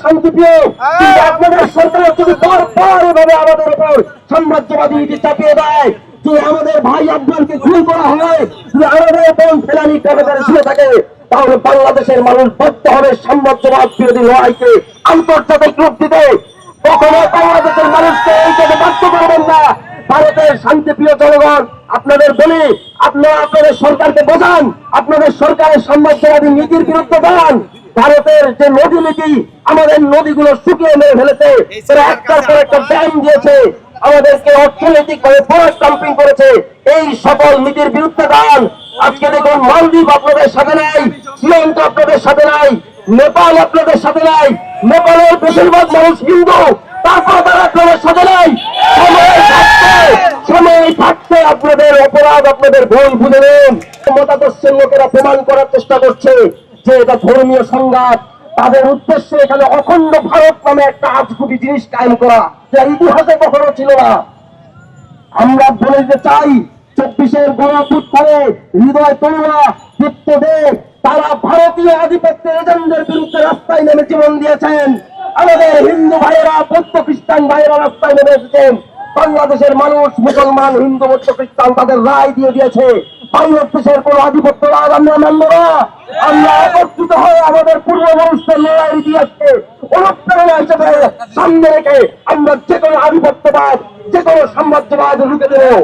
শান্তিপ্রিয় কিন্তু আপনাদের সরকার যদি বারবার এভাবে আমাদের উপর সাম্রাজ্যবাদী নীতি চাপিয়ে দেয় যে আমাদের ভাই আফগানকে খুন করা হয় যদি আমাদের বোন ফেলানি কারাগারে শুয়ে থাকে তাহলে বাংলাদেশের মানুষ বাধ্য হবে সাম্রাজ্যবাদ বিরোধী লড়াইকে আন্তর্জাতিক রূপ দিতে। কখনো বাংলাদেশের মানুষকে এই কাজে বাধ্য করবেন না। ভারতের শান্তিপ্রিয় জনগণ আপনাদের বলি আপনারা আপনাদের সরকারকে বোঝান আপনাদের সরকারের সাম্রাজ্যবাদী নীতির বিরুদ্ধে দাঁড়ান। ভারতের যে নদী নীতি আমাদের নদীগুলো শুকিয়ে মেরে ফেলেছে। তারা একটার পর একটা ড্যাম দিয়েছে। আমাদেরকে অর্থনৈতিক ভাবে ফরেস্ট ডাম্পিং করেছে। এই সকল নীতির বিরুদ্ধে দাঁড়ান। আজকে দেখুন মালদ্বীপ আপনাদের সাথে নাই শ্রীলঙ্কা আপনাদের সাথে নাই নেপাল আপনাদের সাথে নাই নেপালের বেশিরভাগ মানুষ হিন্দু। তারপর তারা আপনাদের সাথে নাই। সময় থাকতে সময় থাকতে আপনাদের অপরাধ আপনাদের ভুল বুঝে নেন। মতাদর্শের লোকেরা প্রমাণ করার চেষ্টা করছে যে এটা ধর্মীয় সংঘাত। তাদের উদ্দেশ্যে এখানে অখণ্ড ভারত নামে একটা আজগুবি জিনিস কায়েম করা যা ইতিহাসে কখনো ছিল না। আমরা বলে দিতে চাই, চব্বিশের গণপুত করে হৃদয় তরুণা দীপ্ত দেব তারা ভারতীয় আধিপত্যের এজেন্টদের বিরুদ্ধে রাস্তায় নেমে জীবন দিয়েছেন। আমাদের হিন্দু ভাইয়েরা, বৌদ্ধ খ্রিস্টান ভাইয়েরা রাস্তায় নেমে এসেছেন। বাংলাদেশের মানুষ, মুসলমান, হিন্দু, বৌদ্ধ, খ্রিস্টান তাদের রায় দিয়ে দিয়েছে। বাংলাদেশের কোন আধিপত্য রাজ আমরা আমরা আমাদের পূর্ব মানুষদের লড়াই ইতিহাসকে অনুপ্রেরণা হিসেবে সামনে রেখে আমরা যে কোনো আধিপত্যবাদ, যে কোনো সাম্রাজ্যবাদ রুখে দেবো।